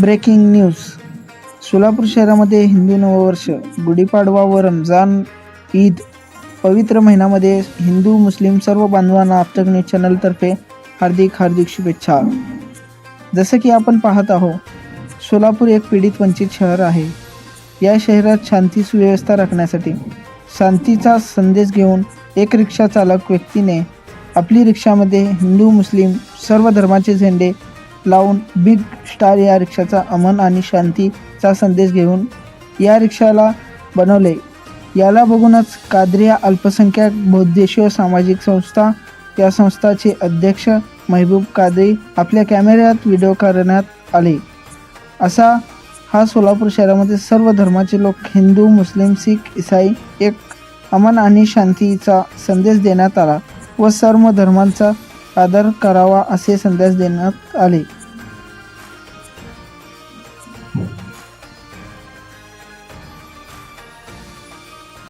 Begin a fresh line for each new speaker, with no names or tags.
Breaking news. Solapur शहरामध्ये हिंदू नववर्ष गुढीपाडवा व रमजान ईद. पवित्र महिन्यामध्ये हिंदू मुस्लिम सर्व बांधवांना आफ्टर न्यूज चॅनलतर्फे हार्दिक हार्दिक शुभेच्छा. जसं की आपण पाहत आहोत सोलापूर एक पीडित वंचित शहर आहे. या शहरात शांती सुव्यवस्था राखण्यासाठी शांतीचा संदेश घेऊन एक रिक्षा चालक व्यक्तीने आपली रिक्षामध्ये हिंदू मुस्लिम सर्व धर्माचे झेंडे लावून बिग स्टार या रिक्षाचा अमन आणि शांतीचा संदेश घेऊन या रिक्षाला बनवले. याला बघूनच काद्रिया अल्पसंख्याक बौद्धेश्वर सामाजिक संस्था या संस्थाचे अध्यक्ष महबूब कादरी आपल्या कॅमेऱ्यात व्हिडिओ करण्यात आले. असा हा सोलापूर शहरामध्ये सर्व धर्माचे लोक हिंदू मुस्लिम सिख इसाई एक अमन आणि शांतीचा संदेश देण्यात आला व सर्व धर्मांचा आदर करावा असे संदेश देण्यात आले.